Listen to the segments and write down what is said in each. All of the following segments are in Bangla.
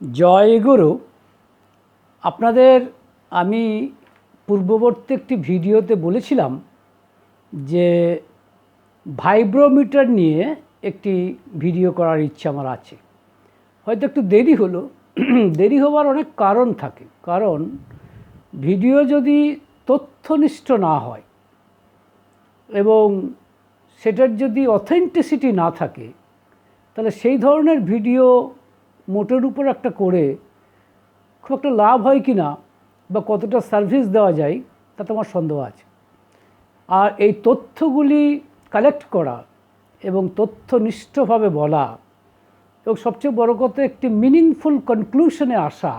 জয় গুরু, আপনাদের আমি পূর্ববর্তী একটি ভিডিওতে বলেছিলাম যে ভাইব্রোমিটার নিয়ে একটি ভিডিও করার ইচ্ছা আমার আছে। হয়তো একটু দেরি হলো, দেরি হওয়ার অনেক কারণ থাকে। কারণ ভিডিও যদি তথ্যনিষ্ঠ না হয় এবং সেটার যদি অথেন্টিসিটি না থাকে, তাহলে সেই ধরনের ভিডিও মোটের উপর একটা করে খুব একটা লাভ হয় কি না বা কতটা সার্ভিস দেওয়া যায়, তাতে আমার সন্দেহ আছে। আর এই তথ্যগুলি কালেক্ট করা এবং তথ্যনিষ্ঠভাবে বলা এবং সবচেয়ে বড় কথা, একটি মিনিংফুল কনক্লুশনে আসা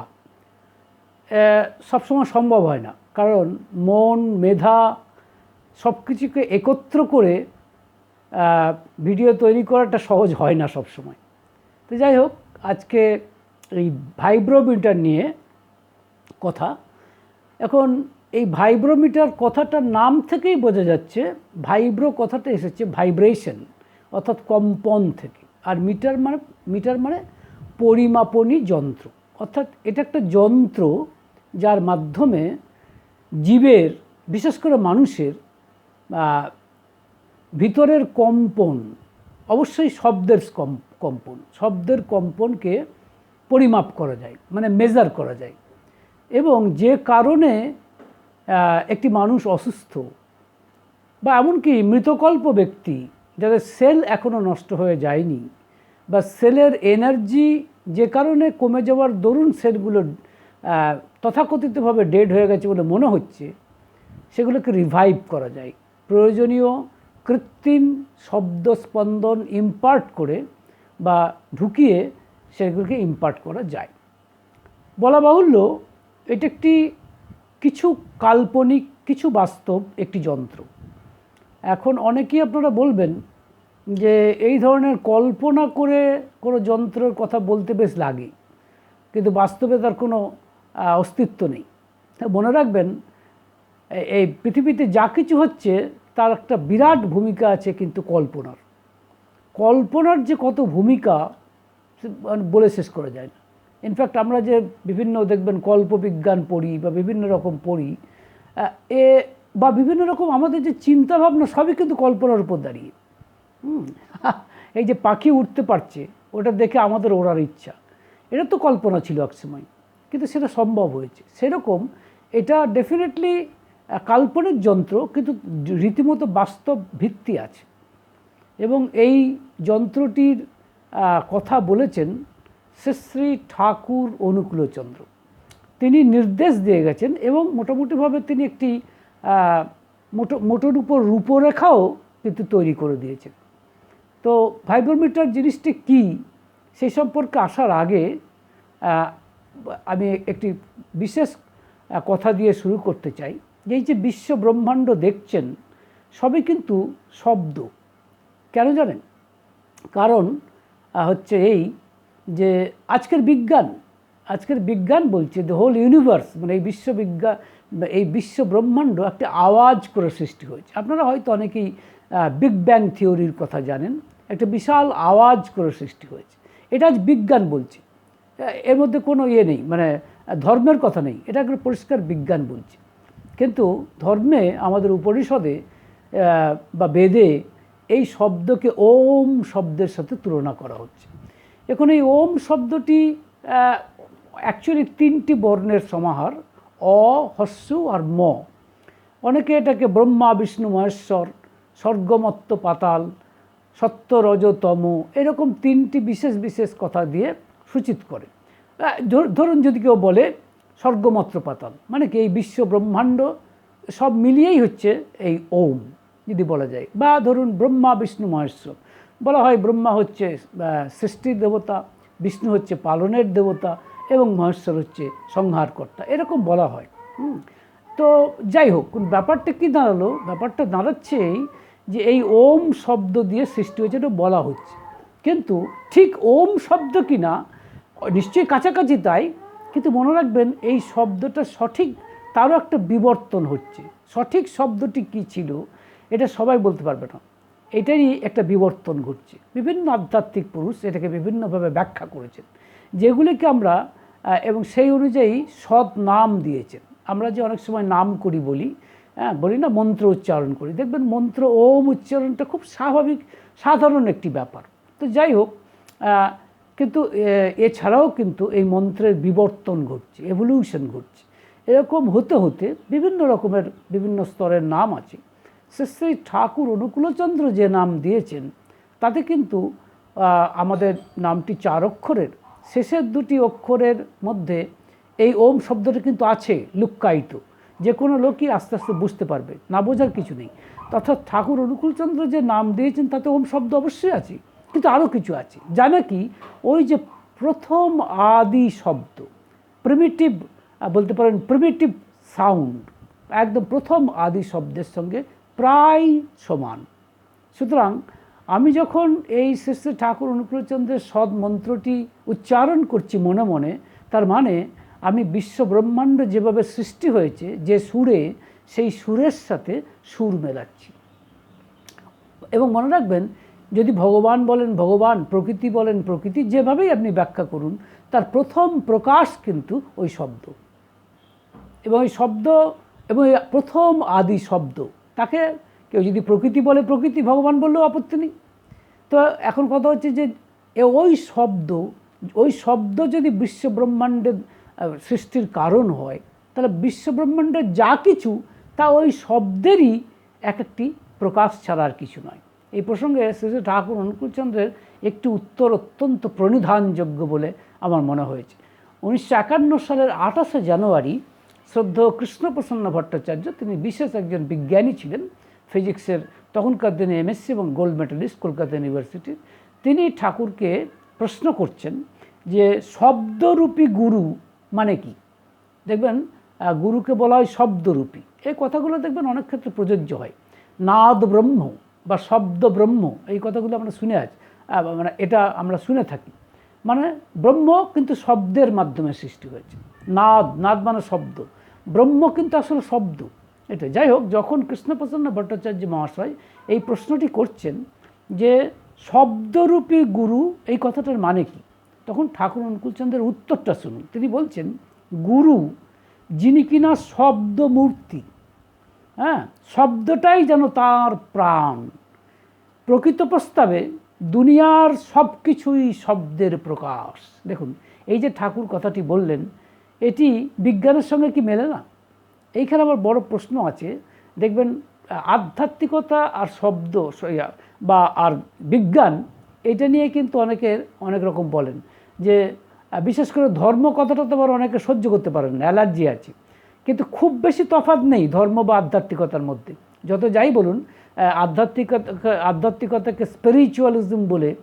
সবসময় সম্ভব হয় না। কারণ মন, মেধা সব কিছুকে একত্র করে ভিডিও তৈরি করাটা সহজ হয় না সবসময়। তো যাই হোক আজকে এই ভাইব্রোমিটার নিয়ে কথা। এখন এই ভাইব্রোমিটার কথাটার নাম থেকেই বোঝা যাচ্ছে, ভাইব্রো কথাটা এসেছে ভাইব্রেশন, অর্থাৎ কম্পন থেকে। আর মিটার মানে মিটার মানে পরিমাপনী যন্ত্র। অর্থাৎ এটা একটা যন্ত্র যার মাধ্যমে জীবের, বিশেষ করে মানুষের ভিতরের কম্পন, অবশ্যই শব্দের কম- কম্পন, শব্দের কম্পনকে পরিমাপ করা যায় মানে মেজার করা যায়। এবং যে কারণে একটি মানুষ অসুস্থ বা এমনকি মৃতকল্প ব্যক্তি যাদের সেল এখনও নষ্ট হয়ে যায়নি বা সেলের এনার্জি যে কারণে কমে যাওয়ার দরুন সেলগুলো তথাকথিতভাবে ডেড হয়ে গেছে বলে মনে হচ্ছে, সেগুলোকে রিভাইভ করা যায়। প্রয়োজনীয় কৃত্রিম শব্দ স্পন্দন ইম্পার্ট করে বা ঢুকিয়ে সেগুলোকে ইম্পার্ট করা যায়। বলা বাহুল্য, এটা একটি কিছু কাল্পনিক, কিছু বাস্তব একটি যন্ত্র। এখন অনেকেই আপনারা বলবেন যে এই ধরনের কল্পনা করে কোনো যন্ত্রের কথা বলতে বেশ লাগে, কিন্তু বাস্তবে তার কোনো অস্তিত্ব নেই। মনে রাখবেন এই পৃথিবীতে যা কিছু হচ্ছে তার একটা বিরাট ভূমিকা আছে কিন্তু কল্পনার। কল্পনার যে কত ভূমিকা মানে বলে শেষ করা যায় না। ইনফ্যাক্ট আমরা যে বিভিন্ন দেখবেন কল্পবিজ্ঞান পড়ি বা বিভিন্ন রকম পড়ি এ বা বিভিন্ন রকম আমাদের যে চিন্তাভাবনা সবই কিন্তু কল্পনার উপর দাঁড়িয়ে। এই যে পাখি উঠতে পারছে, ওটা দেখে আমাদের ওড়ার ইচ্ছা। এটা তো কল্পনা ছিল এক সময়, কিন্তু সেটা সম্ভব হয়েছে। সেরকম এটা ডেফিনেটলি কাল্পনিক যন্ত্র, কিন্তু রীতিমতো বাস্তব ভিত্তি আছে। এবং এই যন্ত্রটির কথা বলেছেন শ্রী ঠাকুর অনুকূলচন্দ্র। তিনি নির্দেশ দিয়ে গেছেন এবং মোটামুটিভাবে তিনি একটি মোটো, মোটোর উপর রূপরেখাও কিন্তু তৈরি করে দিয়েছেন। তো ভাইব্রোমিটার জিনিসটি কী? সেই সম্পর্কে আসার আগে আমি একটি বিশেষ কথা দিয়ে শুরু করতে চাই। এই যে বিশ্ব ব্রহ্মাণ্ড দেখছেন, সবই কিন্তু শব্দ। কেন জানেন? কারণ হচ্ছে এই যে আজকের বিজ্ঞান আজকের বিজ্ঞান বলছে দ্য হোল ইউনিভার্স মানে এই বিশ্ববিজ্ঞান এই বিশ্ব ব্রহ্মাণ্ড একটা আওয়াজ করে সৃষ্টি হয়েছে। আপনারা হয়তো অনেকেই বিগ ব্যাং থিওরির কথা জানেন, একটা বিশাল আওয়াজ করে সৃষ্টি হয়েছে। এটা আজ বিজ্ঞান বলছে। এর মধ্যে কোনো ইয়ে নেই মানে ধর্মের কথা নেই, এটা একটা পরিষ্কার বিজ্ঞান বলছে। কিন্তু ধর্মে আমাদের উপনিষদে বা বেদে এই শব্দকে ওম শব্দের সাথে তুলনা করা হচ্ছে। এখন এই ওম শব্দটি অ্যাকচুয়ালি তিনটি বর্ণের সমাহার, অ, হস্যু আর ম। অনেকে এটাকে ব্রহ্মা, বিষ্ণু, মহেশ্বর, স্বর্গমত্ত, পাতাল, সত্য রজতম এরকম তিনটি বিশেষ বিশেষ কথা দিয়ে সূচিত করে। ধরুন যদি কেউ বলে স্বর্গমত্র পাতাল মানে কি এই বিশ্ব ব্রহ্মাণ্ড সব মিলিয়েই হচ্ছে এই ওম। যদি বলা যায়। বা ধরুন ব্রহ্মা, বিষ্ণু, মহেশ্বর। বলা হয় ব্রহ্মা হচ্ছে সৃষ্টির দেবতা, বিষ্ণু হচ্ছে পালনের দেবতা এবং মহেশ্বর হচ্ছে সংহারকর্তা। এরকম বলা হয়। তো যাই হোক, ব্যাপারটা কী দাঁড়াল? ব্যাপারটা দাঁড়াচ্ছে এই যে এই ওম শব্দ দিয়ে সৃষ্টি হয়েছে এটা বলা হচ্ছে। কিন্তু ঠিক ওম শব্দ কি না নিশ্চয়ই কাছাকাছি তাই, কিন্তু মনে রাখবেন এই শব্দটা সঠিক, তারও একটা বিবর্তন হচ্ছে। সঠিক শব্দটি কি ছিল? এটা সবাই বলতে পারবে না। এটারই একটা বিবর্তন ঘটছে। বিভিন্ন আধ্যাত্মিক পুরুষ এটাকে বিভিন্নভাবে ব্যাখ্যা করেছেন। যেগুলিকে আমরা এবং সেই অনুযায়ী সৎ নাম দিয়েছেন। আমরা যে অনেক সময় নাম করি বলি হ্যাঁ বলি না, মন্ত্র উচ্চারণ করি। দেখবেন মন্ত্র ওম উচ্চারণটা খুব স্বাভাবিক, সাধারণ একটি ব্যাপার। তো যাই হোক কিন্তু এছাড়াও কিন্তু এই মন্ত্রের বিবর্তন ঘটছে এভলিউশন ঘটছে। এরকম হতে হতে বিভিন্ন রকমের বিভিন্ন স্তরের নাম আছে। শ্রী ঠাকুর অনুকূলচন্দ্র যে নাম দিয়েছেন, তাতে কিন্তু আমাদের নামটি চার অক্ষরের। শেষের দুটি অক্ষরের মধ্যে এই ওম শব্দটা কিন্তু আছে, লুক্কায়িত। যে কোনো লোকই আস্তে আস্তে বুঝতে পারবে, না বোঝার কিছু নেই। অর্থাৎ ঠাকুর অনুকূলচন্দ্র যে নাম দিয়েছেন, তাতে ওম শব্দ অবশ্যই আছে, কিন্তু আরও কিছু আছে। যা নাকি ওই যে প্রথম আদি শব্দ প্রিমিটিভ বলতে পারেন প্রিমিটিভ সাউন্ড একদম প্রথম আদি শব্দের সঙ্গে প্রায় সমান। সুতরাং আমি যখন এই শ্রী ঠাকুর অনুকূলচন্দ্রের সদ মন্ত্রটি উচ্চারণ করছি মনে মনে, তার মানে আমি বিশ্ব ব্রহ্মাণ্ড যেভাবে সৃষ্টি হয়েছে, যে সুরে, সেই সুরের সাথে সুর মেলাচ্ছি। এবং মনে রাখবেন, যদি ভগবান বলেন ভগবান, প্রকৃতি বলেন প্রকৃতি, যেভাবেই আপনি ব্যাখ্যা করুন, তার প্রথম প্রকাশ কিন্তু ওই শব্দ। এবং এই শব্দ, এবং প্রথম আদি শব্দ। তাকে কেউ যদি প্রকৃতি বলে, প্রকৃতি ভগবান বললেও আপত্তি নেই। তো এখন কথা হচ্ছে যে ওই শব্দ ওই শব্দ যদি বিশ্বব্রহ্মাণ্ডের সৃষ্টির কারণ হয়, তাহলে বিশ্ব ব্রহ্মাণ্ডের যা কিছু, তা ওই শব্দেরই এক একটি প্রকাশ ছাড়া আর কিছু নয়। এই প্রসঙ্গে শ্রী শ্রী ঠাকুর অনুকূলচন্দ্রের একটি উত্তর অত্যন্ত প্রণিধানযোগ্য বলে আমার মনে হয়েছে। উনিশশো একান্ন সালের আঠাশে জানুয়ারি শ্রদ্ধেয় কৃষ্ণপ্রসন্ন ভট্টাচার্য, তিনি বিশেষ একজন বিজ্ঞানী ছিলেন, ফিজিক্সের তখনকার দিনে এমএসসি এবং গোল্ড মেডেলিস্ট, কলকাতা ইউনিভার্সিটির তিনি ঠাকুরকে প্রশ্ন করছেন যে, শব্দরূপী গুরু মানে কি? দেখবেন গুরুকে বলা হয় শব্দরূপী। এই কথাগুলো দেখবেন অনেক ক্ষেত্রে প্রযোজ্য হয়। নাদ ব্রহ্ম বা শব্দ ব্রহ্ম, এই কথাগুলো আমরা শুনে আছি মানে এটা আমরা শুনে থাকি। মানে ব্রহ্ম কিন্তু শব্দের মাধ্যমে সৃষ্টি হয়েছে। নাদ নাদ মানে শব্দ। ব্রহ্ম কিন্তু আসলে শব্দ। এটা যাই হোক, যখন কৃষ্ণপ্রসন্ন ভট্টাচার্য মহাশয় এই প্রশ্নটি করছেন যে শব্দরূপী গুরু এই কথাটার মানে কি, তখন ঠাকুর অনুকূলচন্দ্রের উত্তরটা শুনুন। তিনি বলছেন, গুরু, যিনি কিনা শব্দ মূর্তি হ্যাঁ শব্দটাই যেন তার প্রাণ। প্রকৃত প্রস্তাবে দুনিয়ার সব কিছুই শব্দের প্রকাশ। দেখুন, এই যে ঠাকুর কথাটি বললেন এটি বিজ্ঞানের সঙ্গে কি মেলে না? এইখানে আমার বড় প্রশ্ন আছে। দেখবেন, আধ্যাত্মিকতা আর শব্দ বা আর বিজ্ঞান, এটা নিয়ে কিন্তু অনেকের অনেক রকম বলেন। যে, বিশেষ করে ধর্ম কথাটা তো আবার অনেকে সহ্য করতে পারেন না, অ্যালার্জি আছে। কিন্তু খুব বেশি তফাৎ নেই ধর্ম বা আধ্যাত্মিকতার মধ্যে। যত যাই বলুন, আধ্যাত্মিকতা, আধ্যাত্মিকতাকে স্পিরিচুয়ালিজম বলে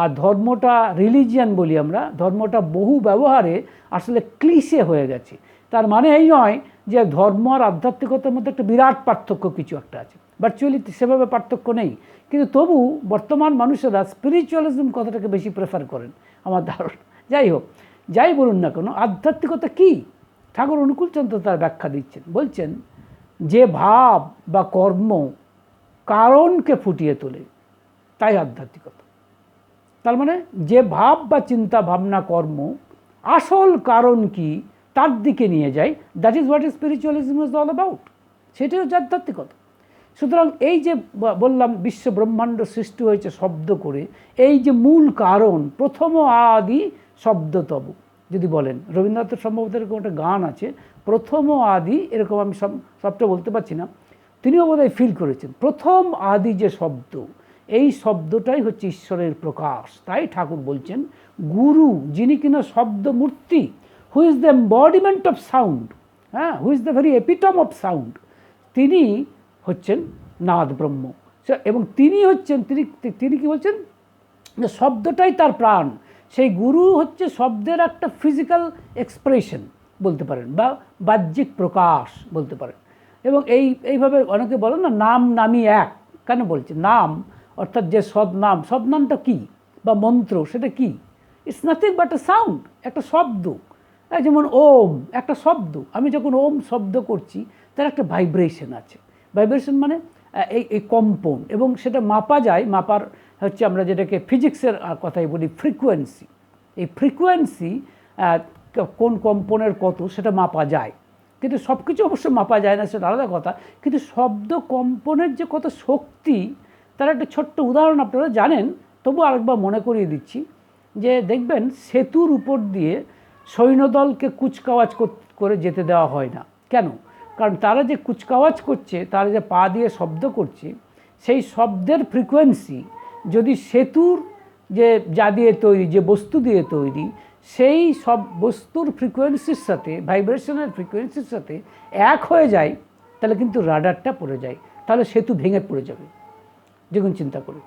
আর ধর্মটা রিলিজিয়ান বলি আমরা, ধর্মটা বহু ব্যবহারে আসলে ক্লিশে হয়ে গেছে। তার মানে এই নয় যে ধর্ম আর আধ্যাত্মিকতার মধ্যে একটা বিরাট পার্থক্য কিছু একটা আছে। ভার্চুয়ালি সেভাবে পার্থক্য নেই। কিন্তু তবু বর্তমান মানুষেরা স্পিরিচুয়ালিজম কথাটাকে বেশি প্রেফার করেন আমার ধারণা। যাই হোক, যাই বলুন না কেন, আধ্যাত্মিকতা কী? ঠাকুর অনুকূলচন্দ্র তার ব্যাখ্যা দিচ্ছেন। বলছেন, যে ভাব বা কর্ম কারণকে ফুটিয়ে তোলে, তাই আধ্যাত্মিকতা। তার মানে যে ভাব বা চিন্তা ভাবনা কর্ম, আসল কারণ কি তার দিকে নিয়ে যায় that is what spiritualism is all about সেটাই হচ্ছে আধ্যাত্মিকতা। সুতরাং এই যে বললাম বিশ্ব ব্রহ্মাণ্ড সৃষ্টি হয়েছে শব্দ করে, এই যে মূল কারণ, প্রথম আদি শব্দ তব যদি বলেন। রবীন্দ্রনাথের সম্ভবত এরকম একটা গান আছে, প্রথম আদি, এরকম আমি সব, সবটা বলতে পারছি না। তিনিও বোধহয় ফিল করেছেন। প্রথম আদি যে শব্দ এই শব্দটাই হচ্ছে ঈশ্বরের প্রকাশ। তাই ঠাকুর বলছেন, গুরু যিনি কিনা শব্দ মূর্তি who is the embodiment of sound হ্যাঁ who is the very epitome of sound তিনি হচ্ছেন নাদ ব্রহ্ম এবং তিনি হচ্ছেন, তিনি তিনি কি বলছেন? যে শব্দটাই তার প্রাণ। সেই গুরু হচ্ছে শব্দের একটা ফিজিক্যাল এক্সপ্রেশন বলতে পারেন, বা বাহ্যিক প্রকাশ বলতে পারেন। এবং এই, এইভাবে অনেকে বলেন না, নাম নামই এক। কেন বলছে নাম অর্থাৎ যে সদনাম, সদনামটা কী বা মন্ত্র, সেটা কি? It's nothing but a sound একটা শব্দ। যেমন ওম, একটা শব্দ। আমি যখন ওম শব্দ করছি, তার একটা ভাইব্রেশন আছে। ভাইব্রেশন মানে এই এই কম্পন। এবং সেটা মাপা যায়, মাপার হচ্ছে আমরা যেটাকে ফিজিক্সের কথাই বলি ফ্রিকোয়েন্সি এই ফ্রিকোয়েন্সি কোন কম্পনের কত, সেটা মাপা যায়। কিন্তু সব কিছু অবশ্য মাপা যায় না, সেটা আলাদা কথা। কিন্তু শব্দ কম্পনের যে কত শক্তি তার একটা ছোট্ট উদাহরণ আপনারা জানেন, তবু আরেকবার মনে করিয়ে দিচ্ছি যে দেখবেন সেতুর উপর দিয়ে সৈন্যদলকে কুচকাওয়াজ করে যেতে দেওয়া হয় না। কেন? কারণ তারা যে কুচকাওয়াজ করছে, তারা যে পা দিয়ে শব্দ করছে, সেই শব্দের ফ্রিকোয়েন্সি যদি সেতুর যে যা দিয়ে তৈরি, যে বস্তু দিয়ে তৈরি, সেই সব বস্তুর ফ্রিকোয়েন্সির সাথে ভাইব্রেশনের ফ্রিকোয়েন্সির সাথে এক হয়ে যায়, তাহলে কিন্তু রাডারটা পড়ে যায়। তাহলে সেতু ভেঙে পড়ে যাবে। দেখুন চিন্তা করি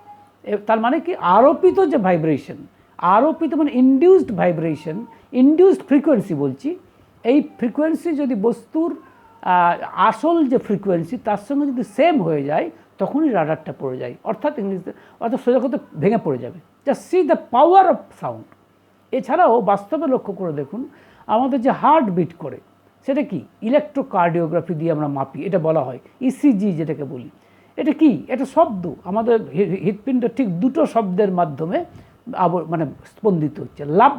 তার মানে কি? আরোপিত যে ভাইব্রেশন আরোপিত মানে ইনডিউসড ভাইব্রেশন ইনডিউসড ফ্রিকোয়েন্সি বলছি, এই ফ্রিকোয়েন্সি যদি বস্তুর আসল যে ফ্রিকোয়েন্সি তার সঙ্গে যদি সেম হয়ে যায়, তখনই রাডারটা পড়ে যায়। অর্থাৎ ইংরেজিতে, অর্থাৎ সোজা কথা, ভেঙে পড়ে যাবে। Just see the power of sound এছাড়াও বাস্তবে লক্ষ্য করে দেখুন, আমাদের যে হার্ট বিট করে, সেটা কি? ইলেকট্রোকার্ডিওগ্রাফি দিয়ে আমরা মাপি, এটা বলা হয়। ইসিজি যেটাকে বলি। এটা কি? এটা শব্দ। আমাদের হৃৎপিণ্ড ঠিক দুটো শব্দের মাধ্যমে মানে স্পন্দিত হচ্ছে। লাভ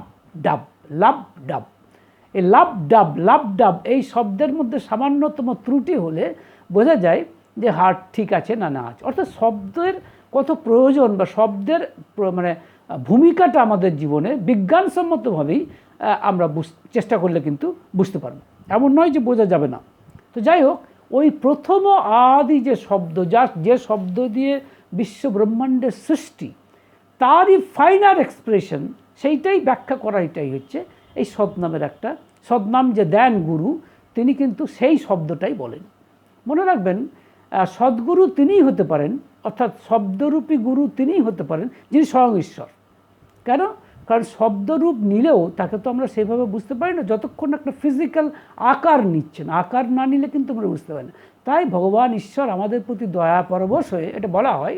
ডাব লাভ ডাব। এই লাভ ডাব লাভ ডাব এই শব্দের মধ্যে সামান্যতম ত্রুটি হলে বোঝা যায় যে হার্ট ঠিক আছে না না আছে। অর্থাৎ শব্দের কত প্রয়োজন বা শব্দের মানে ভূমিকাটা আমাদের জীবনে বিজ্ঞানসম্মতভাবেই আমরা চেষ্টা করলে কিন্তু বুঝতে পারব। এমন নয় যে বোঝা যাবে না। তো যাই হোক ওই প্রথম আদি যে শব্দ, যা যে শব্দ দিয়ে বিশ্ব ব্রহ্মাণ্ডের সৃষ্টি, তারই ফাইনাল এক্সপ্রেশন সেইটাই ব্যাখ্যা করা এটাই হচ্ছে এই সদনামের একটা। সদনাম যে দেন গুরু, তিনি কিন্তু সেই শব্দটাই বলেন। মনে রাখবেন সদ্গুরু তিনিই হতে পারেন, অর্থাৎ শব্দরূপী গুরু তিনিই হতে পারেন যিনি স্বয়ং ঈশ্বর। কেন? কারণ শব্দরূপ নিলেও তাকে তো আমরা সেভাবে বুঝতে পারি না, যতক্ষণ একটা ফিজিক্যাল আকার নিচ্ছেন। আকার না নিলে কিন্তু আমরা বুঝতে পারি না। তাই ভগবান ঈশ্বর আমাদের প্রতি দয়া পরবশ হয়ে এটা বলা হয়,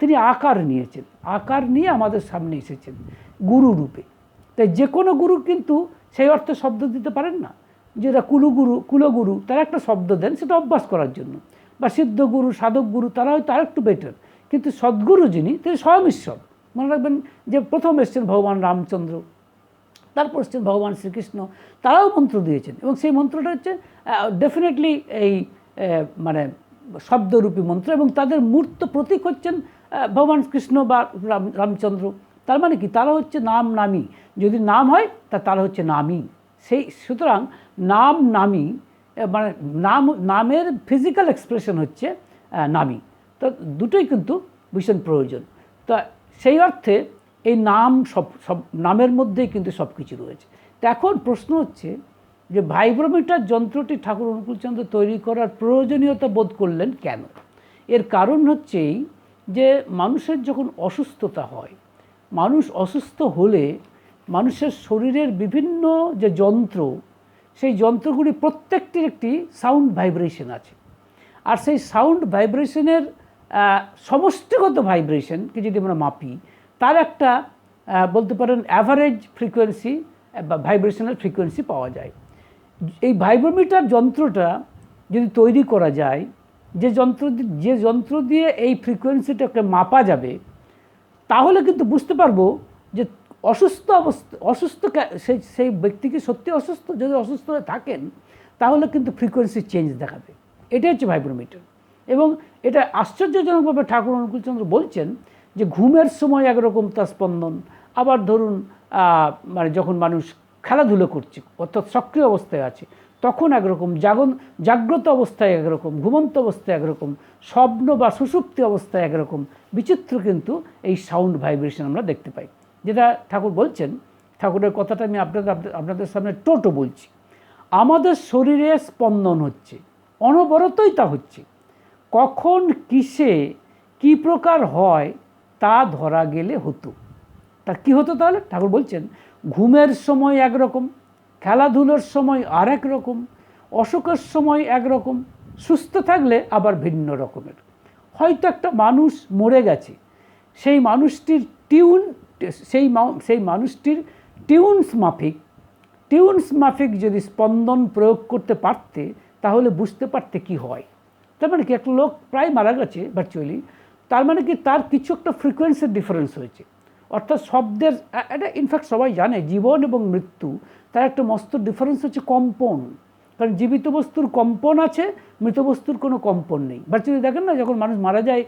তিনি আকার নিয়েছেন। আকার নিয়ে আমাদের সামনে এসেছেন গুরু রূপে। তাই যে কোনো গুরু কিন্তু সেই অর্থে শব্দ দিতে পারেন না। যেটা কুলুগুরু, কুলগুরু, তারা একটা শব্দ দেন, সেটা অভ্যাস করার জন্য। বা সিদ্ধগুরু সাধক গুরু তারা হয়তো আরেকটু বেটার কিন্তু সদ্গুরু যিনি, তিনি স্বয়ং ঈশ্বর। মনে রাখবেন যে প্রথম এসছেন ভগবান রামচন্দ্র, তারপর এসছেন ভগবান শ্রীকৃষ্ণ, তারাও মন্ত্র দিয়েছেন এবং সেই মন্ত্রটা হচ্ছে ডেফিনেটলি এই মানে শব্দরূপী মন্ত্র এবং তাদের মূর্ত প্রতীক হচ্ছেন ভগবান কৃষ্ণ বা রাম, রামচন্দ্র। তার মানে কি? তারা হচ্ছে নাম নামি। যদি নাম হয়, তা তারা হচ্ছে নামই সেই, সুতরাং নাম নামি মানে নাম, নামের ফিজিক্যাল এক্সপ্রেশন হচ্ছে নামি। তো দুটোই কিন্তু ভীষণ প্রয়োজন। তা সেই অর্থে এই নাম সব সব, নামের মধ্যেই কিন্তু সব কিছু রয়েছে। তো এখন প্রশ্ন হচ্ছে যে ভাইব্রোমিটার যন্ত্রটি ঠাকুর অনুকূলচন্দ্র তৈরি করার প্রয়োজনীয়তা বোধ করলেন কেন? এর কারণ হচ্ছেই যে মানুষের যখন অসুস্থতা হয়, মানুষ অসুস্থ হলে মানুষের শরীরের বিভিন্ন যে যন্ত্র, সেই যন্ত্রগুলি প্রত্যেকটির একটি সাউন্ড ভাইব্রেশন আছে। আর সেই সাউন্ড ভাইব্রেশনের সমষ্টিগত ভাইব্রেশনকে যদি আমরা মাপি, তার একটা বলতে পারেন অ্যাভারেজ ফ্রিকোয়েন্সি বা ভাইব্রেশনাল ফ্রিকোয়েন্সি পাওয়া যায়। এই ভাইব্রোমিটার যন্ত্রটা যদি তৈরি করা যায়, যে যন্ত্র যে যন্ত্র দিয়ে এই ফ্রিকোয়েন্সিটাকে মাপা যাবে, তাহলে কিন্তু বুঝতে পারব যে অসুস্থ অবস্থা, অসুস্থ সেই সেই ব্যক্তি কি সত্যি অসুস্থ? যদি অসুস্থ হয়ে থাকেন, তাহলে কিন্তু ফ্রিকোয়েন্সি চেঞ্জ দেখাবে। এটাই হচ্ছে ভাইব্রোমিটার এবং এটা আশ্চর্যজনকভাবে ঠাকুর অনুকূলচন্দ্র বলছেন যে ঘুমের সময় একরকম তার স্পন্দন। আবার ধরুন মানে যখন মানুষ খেলাধুলো করছে, অর্থাৎ সক্রিয় অবস্থায় আছে, তখন একরকম জাগন, জাগ্রত অবস্থায় একরকম, ঘুমন্ত অবস্থায় একরকম, স্বপ্ন বা সুষুপ্তি অবস্থায় একরকম, বিচিত্র কিন্তু এই সাউন্ড ভাইব্রেশন আমরা দেখতে পাই। যেটা ঠাকুর বলছেন, ঠাকুরের কথাটা আমি আপনাদের- আপনাদের সামনে টোটো বলছি। আমাদের শরীরে স্পন্দন হচ্ছে, অনবরতই তা হচ্ছে। কখন, কিসে, কি প্রকার হয়, তা ধরা গেলে হতো। তা কি হতো তাহলে? ঠাকুর বলছেন, ঘুমের সময় একরকম, খেলাধুলোর সময় আর এক রকম, অসুখের সময় একরকম, সুস্থ থাকলে আবার ভিন্ন রকমের। হয়তো একটা মানুষ মরে গেছে, সেই মানুষটির টিউন, সেই সেই মানুষটির টিউনস মাফিক টিউনস মাফিক যদি স্পন্দন প্রয়োগ করতে পারতে, তাহলে বুঝতে পারতে কি হয়? তার মানে কি, একটা লোক প্রায় মারা গেছে ভার্চুয়ালি তার মানে কি, তার কিছু একটা ফ্রিকোয়েন্সির ডিফারেন্স হয়েছে। অর্থাৎ শব্দের, এটা ইনফ্যাক্ট সবাই জানে, জীবন এবং মৃত্যু, তার একটা মস্ত ডিফারেন্স হচ্ছে কম্পন। কারণ জীবিত বস্তুর কম্পন আছে, মৃত বস্তুর কোনো কম্পন নেই। ভার্চুয়ালি দেখেন না, যখন মানুষ মারা যায়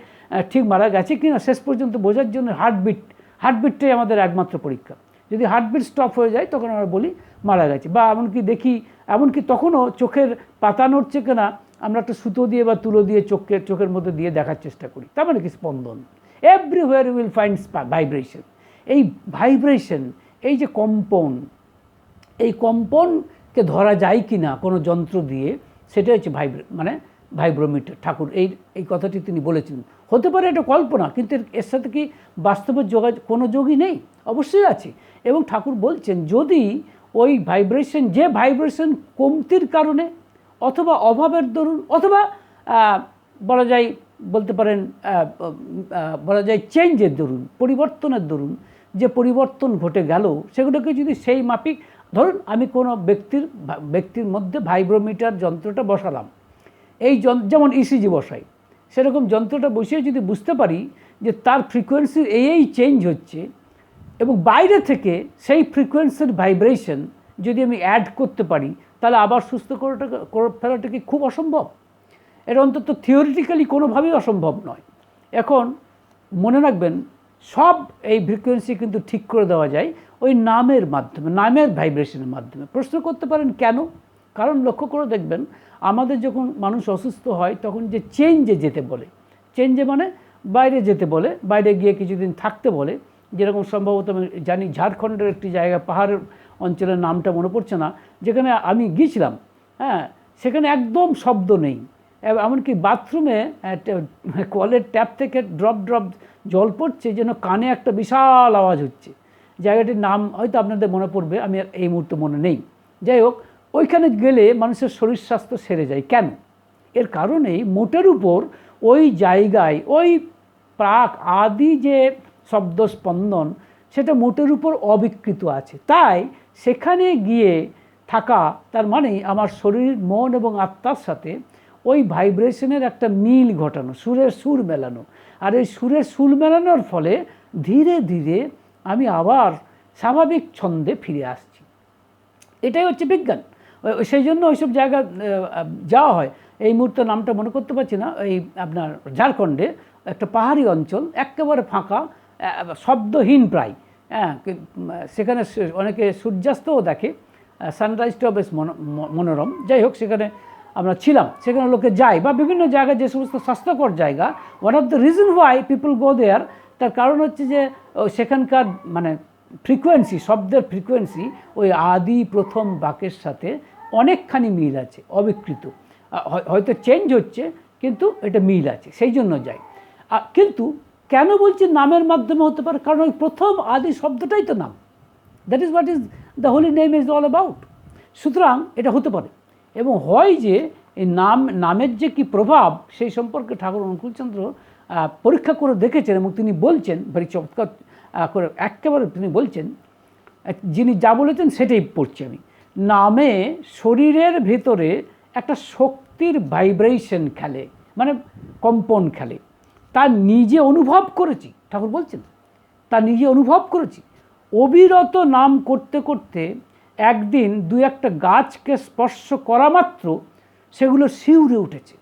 ঠিক মারা গেছে কি না শেষ পর্যন্ত বোঝার জন্য হার্টবিট হার্টবিটটাই আমাদের একমাত্র পরীক্ষা। যদি হার্টবিট স্টপ হয়ে যায়, তখন আমরা বলি মারা গেছে। বা এমনকি দেখি, এমনকি তখনও চোখের পাতা নড়ছে কিনা আমরা একটা সুতো দিয়ে বা তুলো দিয়ে চোখের চোখের মধ্যে দিয়ে দেখার চেষ্টা করি। তার মানে কি? স্পন্দন। এভরিওয়ার উইল ফাইন্ড ভাইব্রেশন এই ভাইব্রেশন এই যে কম্পন, এই কম্পনকে ধরা যায় কি না কোনো যন্ত্র দিয়ে, সেটা হচ্ছে ভাইব্রে মানে ভাইব্রোমিটার। ঠাকুর, এই এই কথাটি তিনি বলেছেন। হতে পারে এটা কল্পনা, কিন্তু এর- এর সাথে কি বাস্তবের যোগাযোগ কোনো যোগই নেই? অবশ্যই আছে। এবং ঠাকুর বলছেন, যদি ওই ভাইব্রেশন যে ভাইব্রেশন কমতির কারণে অথবা অভাবের দরুন, অথবা বলা যায়, বলতে পারেন বলা যায় চেঞ্জের দরুন, পরিবর্তনের দরুন, যে পরিবর্তন ঘটে গেল, সেগুলোকে যদি সেই মাফিক, ধরুন আমি কোনো ব্যক্তির ব্যক্তির মধ্যে ভাইব্রোমিটার যন্ত্রটা বসালাম, এই যেমন ইসিজি বসাই, সেরকম যন্ত্রটা বসিয়ে যদি বুঝতে পারি যে তার ফ্রিকোয়েন্সির এই এই চেঞ্জ হচ্ছে এবং বাইরে থেকে সেই ফ্রিকোয়েন্সির ভাইব্রেশন যদি আমি অ্যাড করতে পারি তাহলে আবার সুস্থ করে ফেলাটা কি খুব অসম্ভব? এটা অন্তত থিওরিটিক্যালি কোনোভাবেই অসম্ভব নয়। এখন মনে রাখবেন, সব এই ফ্রিকোয়েন্সি কিন্তু ঠিক করে দেওয়া যায় ওই নামের মাধ্যমে, নামের ভাইব্রেশনের মাধ্যমে। প্রশ্ন করতে পারেন কেন? কারণ লক্ষ্য করে দেখবেন, আমাদের যখন মানুষ অসুস্থ হয়, তখন যে চেঞ্জে যেতে বলে চেঞ্জে মানে বাইরে যেতে বলে, বাইরে গিয়ে কিছুদিন থাকতে বলে, যেরকম সম্ভবত আমি জানি ঝাড়খণ্ডের একটি জায়গা, পাহাড়ের অঞ্চলের নামটা মনে পড়ছে না যেখানে আমি গিয়েছিলাম হ্যাঁ সেখানে একদম শব্দ নেই। এমনকি বাথরুমে কলের ট্যাপ থেকে ড্রপ ড্রপ জল পড়ছে যেন কানে একটা বিশাল আওয়াজ হচ্ছে। জায়গাটির নাম হয়তো আপনাদের মনে পড়বে, আমি আর এই মুহূর্তে মনে নেই। যাই হোক, ওইখানে গেলে মানুষের শরীর স্বাস্থ্য সেরে যায়। কেন? এর কারণেই মোটের উপর ওই জায়গায়, ওই প্রাক আদি যে শব্দ স্পন্দন সেটা মোটের উপর অবিকৃত আছে। তাই সেখানে গিয়ে থাকা, তার মানে আমার শরীর, মন এবং আত্মার সাথে ওই ভাইব্রেশনের একটা মিল ঘটানো, সুরের সুর মেলানো। আর এই সুরের সুর মেলানোর ফলে ধীরে ধীরে আমি আবার স্বাভাবিক ছন্দে ফিরে আসছি। এটাই হচ্ছে বিজ্ঞান। সেই জন্য ওইসব জায়গা যাওয়া হয়। এই মুহূর্তে নামটা মনে করতে পারছি না। এই আপনার ঝাড়খণ্ডে একটা পাহাড়ি অঞ্চল, একেবারে ফাঁকা শব্দহীন প্রায়। হ্যাঁ সেখানে অনেকে সূর্যাস্তও দেখে। সানরাইজটাও বেশ মনো- মনোরম। যাই হোক, সেখানে আমরা ছিলাম। সেখানে লোকে যায় বা বিভিন্ন জায়গায় যে সমস্ত স্বাস্থ্যকর জায়গা one of the reason why people go there তার কারণ হচ্ছে যে সেখানকার মানে ফ্রিকোয়েন্সি শব্দের ফ্রিকোয়েন্সি ওই আদি প্রথম বাকের সাথে অনেকখানি মিল আছে, অবিকৃত। হয়- হয়তো চেঞ্জ হচ্ছে, কিন্তু এটা মিল আছে, সেই জন্য যাই। কিন্তু কেন বলছি নামের মাধ্যমে হতে পারে? কারণ ওই প্রথম আদি শব্দটাই তো নাম। That is what is the holy name is all about সুতরাং এটা হতে পারে। এবং হয় যে এই নাম, নামের যে কি প্রভাব, সেই সম্পর্কে ঠাকুর অনুকূলচন্দ্র পরীক্ষা করে দেখেছেন এবং তিনি বলছেন ভারি চমৎকার করে একেবারে তিনি বলছেন যিনি যা বলেছেন সেটাই পড়ছি আমি। নামে শরীরের ভেতরে একটা শক্তির ভাইব্রেশন খেলে মানে কম্পন খেলে। তা নিজে অনুভব করেছি, ঠাকুর বলছেন। তা নিজে অনুভব করেছি। অবিরত নাম করতে করতে একদিন দু একটা গাছকে স্পর্শ করা মাত্র সেগুলো শিউরে উঠেছে।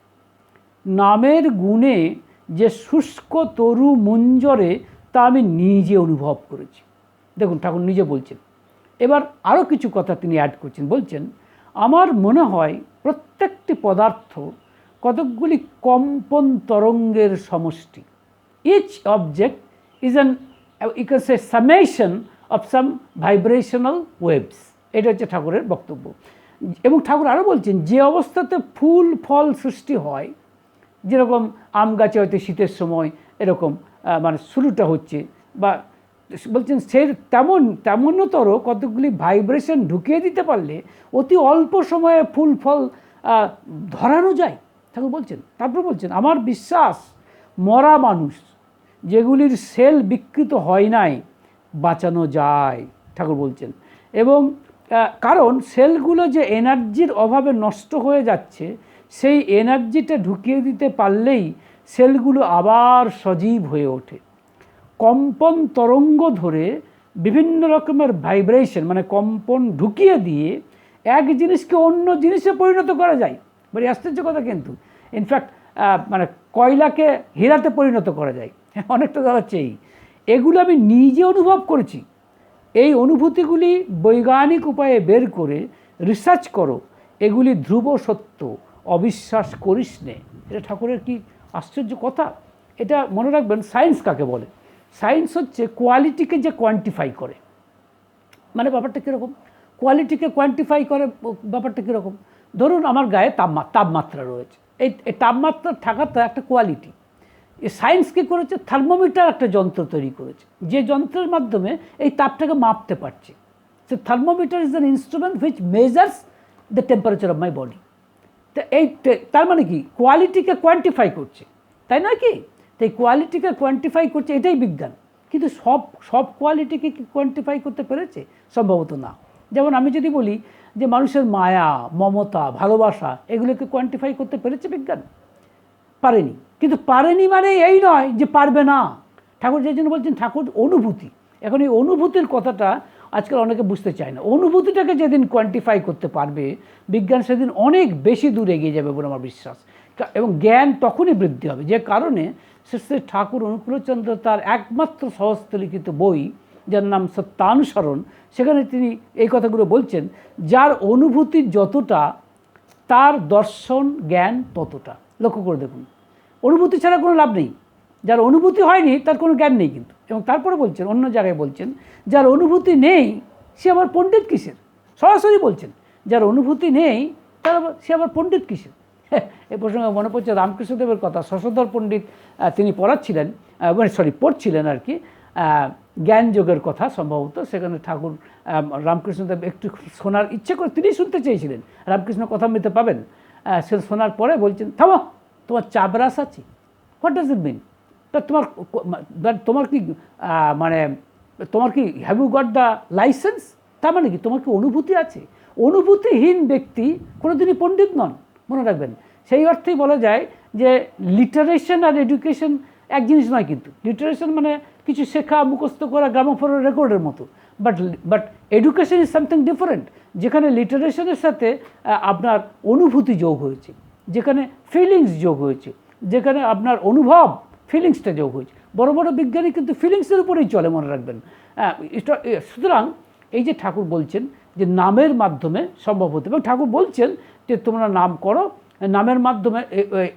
নামের গুণে যে শুষ্ক তরু মঞ্জরে তা আমি নিজে অনুভব করেছি। দেখুন, ঠাকুর নিজে বলছেন। এবার আরও কিছু কথা তিনি অ্যাড করছেন। বলছেন, আমার মনে হয় প্রত্যেকটি পদার্থ কতকগুলি কম্পন তরঙ্গের সমষ্টি। Each object is an you say summation of some vibrational waves এটা হচ্ছে ঠাকুরের বক্তব্য। এবং ঠাকুর আরও বলছেন, যে অবস্থাতে ফুল, ফল সৃষ্টি হয়, যেরকম আম গাছে হয়তো শীতের সময় এরকম মানে শুরুটা হচ্ছে, বা বলছেন সে তেমন, তেমনতর কতগুলি ভাইব্রেশন ঢুকিয়ে দিতে পারলে অতি অল্প সময়ে ফুল, ফল ধরানো যায়। ঠাকুর বলছেন, তারপর বলছেন, আমার বিশ্বাস, মরা মানুষ, যেগুলির সেল বিকৃত হয় নাই বাঁচানো যায়, ঠাকুর বলছেন। এবং কারণ সেলগুলো যে এনার্জির অভাবে নষ্ট হয়ে যাচ্ছে, সেই এনার্জিটা ঢুকিয়ে দিতে পারলেই সেলগুলো আবার সজীব হয়ে ওঠে। কম্পন তরঙ্গ ধরে বিভিন্ন রকমের ভাইব্রেশন মানে কম্পন ঢুকিয়ে দিয়ে এক জিনিসকে অন্য জিনিসে পরিণত করা যায়। বলি, আশ্চর্য কথা কিন্তু। ইনফ্যাক্ট মানে কয়লাকে হীরাতে পরিণত করা যায়। অনেকটা দাঁড়াচ্ছে এই। এগুলো আমি নিজে অনুভব করেছি। এই অনুভূতিগুলি বৈজ্ঞানিক উপায়ে বের করে রিসার্চ করো। এগুলি ধ্রুব সত্য, অবিশ্বাস করিস নে। এটা ঠাকুরের কি আশ্চর্য কথা? এটা মনে রাখবেন সায়েন্স কাকে বলে? সায়েন্স হচ্ছে কোয়ালিটিকে যে কোয়ান্টিফাই করে। মানে ব্যাপারটা কীরকম? কোয়ালিটিকে কোয়ান্টিফাই করে, ব্যাপারটা কীরকম? ধরুন আমার গায়ে তাপমা, তাপমাত্রা রয়েছে। এই এই তাপমাত্রা থাকাটা একটা কোয়ালিটি এই সায়েন্স কী করেছে? থার্মোমিটার একটা যন্ত্র তৈরি করেছে। যে যন্ত্রের মাধ্যমে এই তাপটাকে মাপতে পারছে। সে thermometer is an instrument which measures the temperature of my body তা এই তার মানে কি? কোয়ালিটিকে কোয়ান্টিফাই করছে। তাই নয় কি? তাই কোয়ালিটিকে কোয়ান্টিফাই করছে, এটাই বিজ্ঞান। কিন্তু সব সব কোয়ালিটিকে কি কোয়ান্টিফাই করতে পেরেছে? সম্ভবত না। যেমন আমি যদি বলি যে মানুষের মায়া, মমতা, ভালোবাসা, এগুলোকে কোয়ান্টিফাই করতে পেরেছে বিজ্ঞান? পারেনি। কিন্তু পারেনি মানে এই নয় যে পারবে না। ঠাকুর যে জন্য বলছেন, ঠাকুর অনুভূতি। এখন এই অনুভূতির কথাটা আজকাল অনেকে বুঝতে চায় না। অনুভূতিটাকে যেদিন কোয়ান্টিফাই করতে পারবে, বিজ্ঞান সেদিন অনেক বেশি দূর এগিয়ে যাবে বলে আমার বিশ্বাস। এবং জ্ঞান তখনই বৃদ্ধি হবে। যে কারণে শ্রী শ্রী ঠাকুর অনুকূলচন্দ্র তার একমাত্র সহস্ত লিখিত বই, যার নাম সত্যানুসরণ, সেখানে তিনি এই কথাগুলো বলছেন, যার অনুভূতি যতটা, তার দর্শন জ্ঞান ততটা। লক্ষ্য করে দেখুন। অনুভূতি ছাড়া কোনো লাভ নেই। যার অনুভূতি হয়নি, তার কোনো জ্ঞান নেই কিন্তু। এবং তারপরে বলছেন, অন্য জায়গায় বলছেন, যার অনুভূতি নেই, সে আবার পণ্ডিত কিসের? সরাসরি বলছেন, যার অনুভূতি নেই, তার সে আবার পণ্ডিত কিসের? এ প্রসঙ্গে মনে পড়ছে রামকৃষ্ণদেবের কথা। শশধর পণ্ডিত তিনি পড়াচ্ছিলেন মানে সরি, পড়ছিলেন আর কি জ্ঞান যোগের কথা সম্ভবত। সেখানে ঠাকুর রামকৃষ্ণদেব একটু শোনার ইচ্ছে করে, তিনি শুনতে চেয়েছিলেন। রামকৃষ্ণ কথা মিতে পাবেন। সে শোনার পরে বলছেন, থামো তোমার চাবরাস আছে? হোয়াট ডাজ ইট মিন তা তোমার তোমার কি মানে তোমার কি have you got the license তার মানে কি, তোমার কি অনুভূতি আছে? অনুভূতিহীন ব্যক্তি কোনোদিনই পণ্ডিত নন, মনে রাখবেন। সেই অর্থেই বলা যায় যে লিটারেশন আর এডুকেশন এক জিনিস নয় কিন্তু। লিটারেশন মানে কিছু শেখা, মুখস্থ করা, গ্রামোফোনের রেকর্ডের মতো। But but education is something different যেখানে লিটারেশনের সাথে আপনার অনুভূতি যোগ হয়েছে। যেখানে ফিলিংস যোগ হয়েছে যেখানে আপনার অনুভব ফিলিংসটা যোগ হয়েছে। বড় বড় বিজ্ঞানী কিন্তু ফিলিংসের উপরেই চলে মনে রাখবেন। এ, সুতরাং এই যে ঠাকুর বলছেন যে নামের মাধ্যমে সম্ভব হতে এবং ঠাকুর বলছেন যে তোমরা নাম করো নামের মাধ্যমে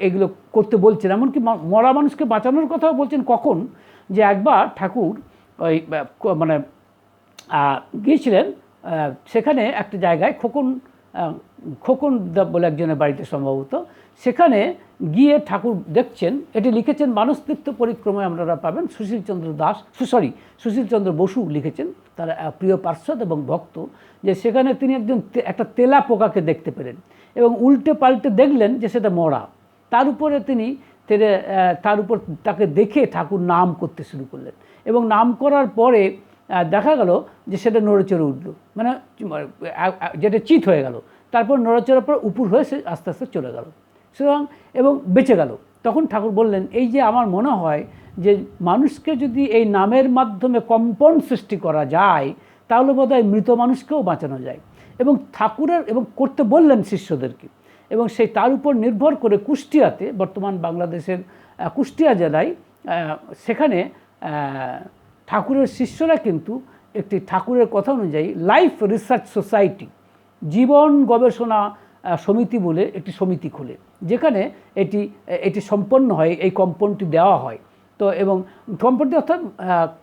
এগুলো করতে বলছেন। এমনকি মরা মানুষকে বাঁচানোর কথাও বলছেন কখন যে একবার ঠাকুর ওই মানে গিয়েছিলেন সেখানে একটা জায়গায় খোকন খোকন দা- বলে একজনের বাড়িতে সম্ভবত, সেখানে গিয়ে ঠাকুর দেখছেন, এটি লিখেছেন মানসতীর্থ পরিক্রমায় আপনারা পাবেন সুশীলচন্দ্র দাস সরি সুশীলচন্দ্র বসু লিখেছেন, তার প্রিয় পার্শ্বদ এবং ভক্ত, যে সেখানে তিনি একজন একটা তেলা পোকাকে দেখতে পেলেন এবং উল্টে পাল্টে দেখলেন যে সেটা মরা। তার উপরে তিনি তেরে উপর তাকে দেখে ঠাকুর নাম করতে শুরু করলেন এবং নাম করার পরে দেখা গেল যে সেটা নড়েচড়ে উঠল। মানে যেটা চিত হয়ে গেল। তারপর নড়েচড়ার পর উপর হয়ে সে আস্তে আস্তে চলে গেল। সুতরাং এবং বেঁচে গেল। তখন ঠাকুর বললেন, এই যে আমার মনে হয় যে মানুষকে যদি এই নামের মাধ্যমে কম্পন সৃষ্টি করা যায়, তাহলে বোধহয় মৃত মানুষকেও বাঁচানো যায়। এবং ঠাকুরের এবং করতে বললেন শিষ্যদেরকে। এবং সেই তার উপর নির্ভর করে কুষ্টিয়াতে, বর্তমান বাংলাদেশের কুষ্টিয়া জেলায় সেখানে ঠাকুরের শিষ্যরা কিন্তু একটি ঠাকুরের কথা অনুযায়ী লাইফ রিসার্চ সোসাইটি জীবন গবেষণা সমিতি বলে একটি সমিতি খুলে, যেখানে এটি এটি সম্পন্ন হয়, এই কম্পনটি দেওয়া হয়। তো এবং কম্পনটি অর্থাৎ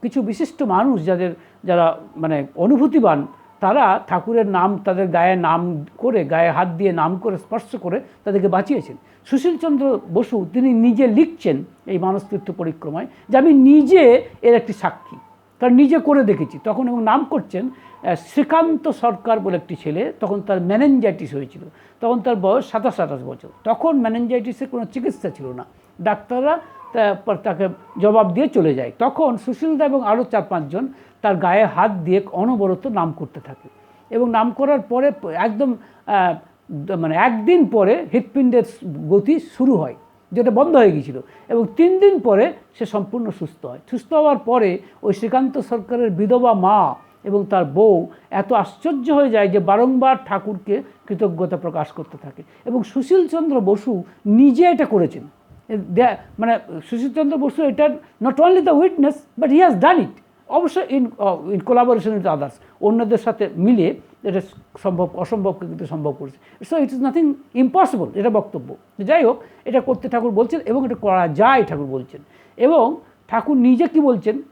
কিছু বিশিষ্ট মানুষ যাদের, যারা মানে অনুভূতিবান, তারা ঠাকুরের নাম, তাদের গায়ে নাম করে, গায়ে হাত দিয়ে নাম করে, স্পর্শ করে তাদেরকে বাঁচিয়েছেন। সুশীলচন্দ্র বসু তিনি নিজে লিখছেন এই মানসতীর্থ পরিক্রমায় যে আমি নিজে এর একটি সাক্ষী। কারণ নিজে করে দেখেছি। তখন এবং নাম করছেন শ্রীকান্ত সরকার বলে একটি ছেলে, তখন তার ম্যানেঞ্জাইটিস হয়েছিল। তখন তার বয়স সাতাশ, আঠাশ বছর। তখন ম্যানেঞ্জাইটিসের কোনো চিকিৎসা ছিল না। ডাক্তাররা তাকে জবাব দিয়ে চলে যায়। তখন সুশীলদা এবং আরও চার পাঁচজন তার গায়ে হাত দিয়ে অনবরত নাম করতে থাকে। এবং নাম করার পরে একদম মানে একদিন পরে হৃৎপিণ্ডের গতি শুরু হয়, যেটা বন্ধ হয়ে গিয়েছিল এবং তিন দিন পরে সে সম্পূর্ণ সুস্থ হয়। সুস্থ হওয়ার পরে ওই শ্রীকান্ত সরকারের বিধবা মা এবং তার বউ এত আশ্চর্য হয়ে যায় যে বারংবার ঠাকুরকে কৃতজ্ঞতা প্রকাশ করতে থাকে এবং সুশীলচন্দ্র বসু নিজে এটা করেছেন। মানে সুশীলচন্দ্র বসু এটা not only the witness but he has done it অবশ্যই in in collaboration with others অন্যদের সাথে মিলিয়ে এটা সম্ভব অসম্ভবকে কিন্তু সম্ভব করেছে। So it is nothing impossible এটা বক্তব্য। যাই হোক, এটা করতে ঠাকুর বলছেন এবং এটা করা যায়, ঠাকুর বলছেন। এবং ঠাকুর নিজে কি বলছেন?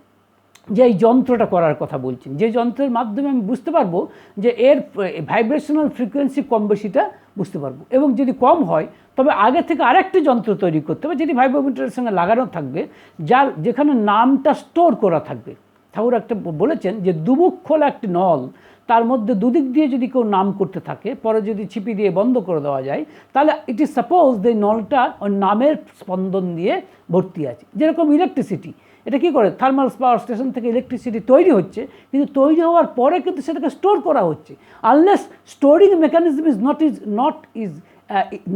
যে এই যন্ত্রটা করার কথা বলছেন। যে যন্ত্রের মাধ্যমে আমি বুঝতে পারব যে এর ভাইব্রেশনাল ফ্রিকোয়েন্সি কম বেশিটা বুঝতে পারব। এবং যদি কম হয়, তবে আগে থেকে আরেকটি যন্ত্র তৈরি করতে হবে, যেটি ভাইব্রোমিটারের সঙ্গে লাগানো থাকবে, যার যেখানে নামটা স্টোর করা থাকবে। ঠাকুর একটা বলেছেন যে দুমুখ খোলা একটি নল তার মধ্যে দুদিক দিয়ে যদি কেউ নাম করতে থাকে, পরে যদি ছিপি দিয়ে বন্ধ করে দেওয়া যায়, তাহলে ইট ইজ সাপোজ যে নলটা ওই নামের স্পন্দন দিয়ে ভর্তি আছে। যেরকম ইলেকট্রিসিটি এটা কি করে? থার্মাল পাওয়ার স্টেশন থেকে ইলেকট্রিসিটি তৈরি হচ্ছে, কিন্তু তৈরি হওয়ার পরে কিন্তু সেটাকে স্টোর করা হচ্ছে। Unless storing mechanism is not is not is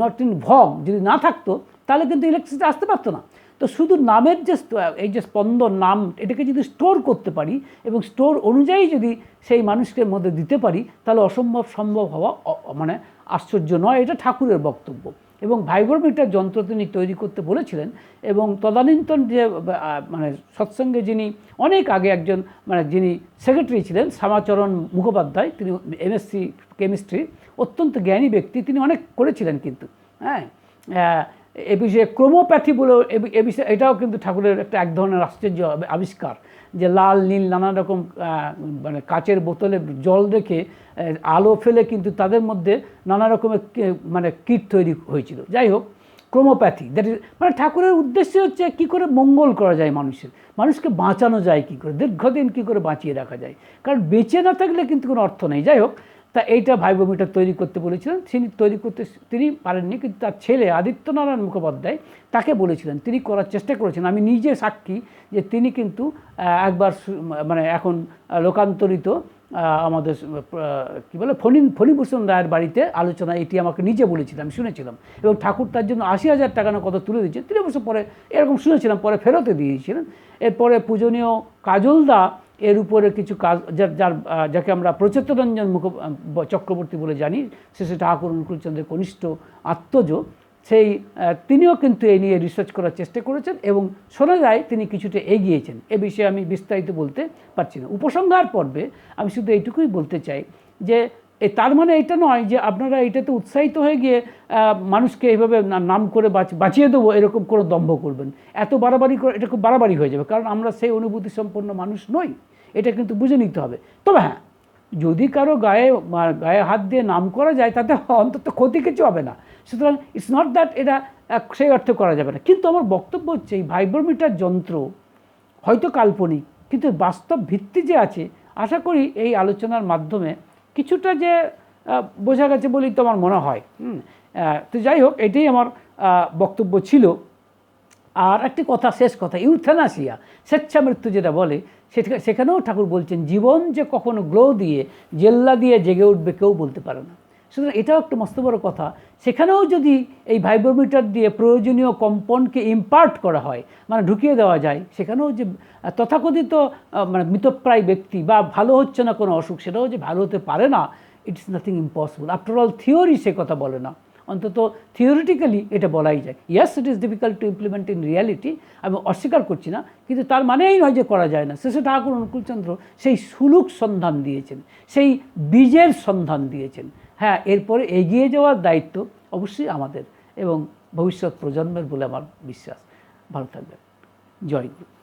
not in vogue যদি না থাকতো, তাহলে কিন্তু ইলেকট্রিসিটি আসতে পারতো না। তো শুধু নামের যে এই যে স্পন্দন নাম, এটাকে যদি স্টোর করতে পারি এবং স্টোর অনুযায়ী যদি সেই মানুষকে মধ্যে দিতে পারি, তাহলে অসম্ভব সম্ভব হওয়া মানে আশ্চর্য নয়, এটা ঠাকুরের বক্তব্য। এবং ভাইব্রোমিটার যন্ত্র তিনি তৈরি করতে বলেছিলেন এবং তদানীন্তন যে মানে সৎসঙ্গে যিনি, অনেক আগে একজন মানে যিনি সেক্রেটারি ছিলেন, শ্যামাচরণ মুখোপাধ্যায়, তিনি এমএসসি কেমিস্ট্রি অত্যন্ত জ্ঞানী ব্যক্তি, তিনি অনেক করেছিলেন কিন্তু হ্যাঁ? এ বিষয়ে ক্রোমোপ্যাথি বলেও এ বিষয়ে এটাও কিন্তু ঠাকুরের একটা এক ধরনের আশ্চর্য আবিষ্কার যে লাল, নীল নানা রকম মানে কাচের বোতলে জল রেখে আলো ফেলে কিন্তু তাদের মধ্যে নানা রকমের মানে কিট তৈরি হয়েছিল। যাই হোক, ক্রোমোপ্যাথি দ্যাট ইজ মানে ঠাকুরের উদ্দেশ্য হচ্ছে কি করে মঙ্গল করা যায় মানুষের। মানুষকে বাঁচানো যায় কি করে, দীর্ঘদিন কি করে বাঁচিয়ে রাখা যায়। কারণ বেঁচে না থাকলে কিন্তু কোনো অর্থ নেই। যাই হোক তা এইটা ভাইবোমিটার তৈরি করতে বলেছিলেন। তিনি তৈরি করতে, তিনি পারেননি, কিন্তু তার ছেলে আদিত্যনারায়ণ মুখোপাধ্যায় তাকে বলেছিলেন, তিনি করার চেষ্টা করেছেন। আমি নিজে সাক্ষী যে তিনি কিন্তু একবার মানে এখন লোকান্তরিত আমাদের কী বলে, ফণি, ফণিভূষণ রায়ের বাড়িতে আলোচনা, এটি আমাকে নিজে বলেছিলাম আমি শুনেছিলাম। এবং ঠাকুর তার জন্য আশি হাজার টাকা না কত তুলে দিয়েছেন তিনি অবশ্য পরে এরকম শুনেছিলাম, পরে ফেরতে দিয়েছিলেন। এরপরে পূজনীয় কাজলদা এর উপরে কিছু কাজ, যার যার যাকে আমরা প্রচেতরঞ্জন মুখ চক্রবর্তী বলে জানি, সে সে ঠাকুর অনুকূলচন্দ্রের কনিষ্ঠ আত্মজ। সেই তিনিও কিন্তু এই নিয়ে রিসার্চ করার চেষ্টা করেছেন এবং শোনা যায় তিনি কিছুটা এগিয়েছেন। এ বিষয়ে আমি বিস্তারিত বলতে পারছি না। উপসংহার পর্বে আমি শুধু এইটুকুই বলতে চাই যে এ তার মানে এটা নয় যে আপনারা এটাতে উৎসাহিত হয়ে গিয়ে মানুষকে এইভাবে নাম করে বাঁচ- বাঁচিয়ে দেবো, এরকম কোনো দম্ভ করবেন। এত বাড়াবাড়ি করে, এটা খুব বাড়াবাড়ি হয়ে যাবে, কারণ আমরা সেই অনুভূতি সম্পন্ন মানুষ নই। এটা কিন্তু বুঝে নিতে হবে। তবে হ্যাঁ যদি কারও গায়ে গায়ে হাত দিয়ে নাম করা যায়, তাতে অন্তত ক্ষতি কিছু হবে না। সুতরাং ইটস নট দ্যাট এটা সেই অর্থে করা যাবে না। কিন্তু আমার বক্তব্য হচ্ছে, এই ভাইব্রোমিটার যন্ত্র হয়তো কাল্পনিক, কিন্তু বাস্তব ভিত্তি যে আছে, আশা করি এই আলোচনার মাধ্যমে কিছুটা যে বোঝা গেছে বলেই তো আমার মনে হয়। তো যাই হোক, এটাই আমার বক্তব্য ছিল। আর একটি কথা, শেষ কথা, ইউথেনাসিয়া স্বেচ্ছা মৃত্যু যেটা বলে সেখানেও ঠাকুর বলছেন, জীবন যে কখনো গ্লো দিয়ে, জেল্লা দিয়ে জেগে উঠবে কেউ বলতে পারে না। সুতরাং এটাও একটা মস্ত বড় কথা। সেখানেও যদি এই ভাইব্রোমিটার দিয়ে প্রয়োজনীয় কম্পনকে ইম্পার্ট করা হয় মানে ঢুকিয়ে দেওয়া যায়, সেখানেও যে তথাকথিত মানে মৃতপ্রায় ব্যক্তি বা ভালো হচ্ছে না কোনো অসুখ, সেটাও যে ভালো হতে পারে না it is nothing impossible after all theory সে কথা বলে না। অন্তত থিওরিটিক্যালি এটা বলাই যায়। Yes it is difficult to implement in reality আমি অস্বীকার করছি না, কিন্তু তার মানেই নয় যে করা যায় না। শেষে ঠাকুর, অনুকূলচন্দ্র সেই সুলুক সন্ধান দিয়েছেন, সেই বীজের সন্ধান দিয়েছেন। হ্যাঁ এরপরে এগিয়ে যাওয়ার দায়িত্ব অবশ্যই আমাদের এবং ভবিষ্যৎ প্রজন্মের বলে আমার বিশ্বাস। ভালো থাকবেন। জয় গুরু।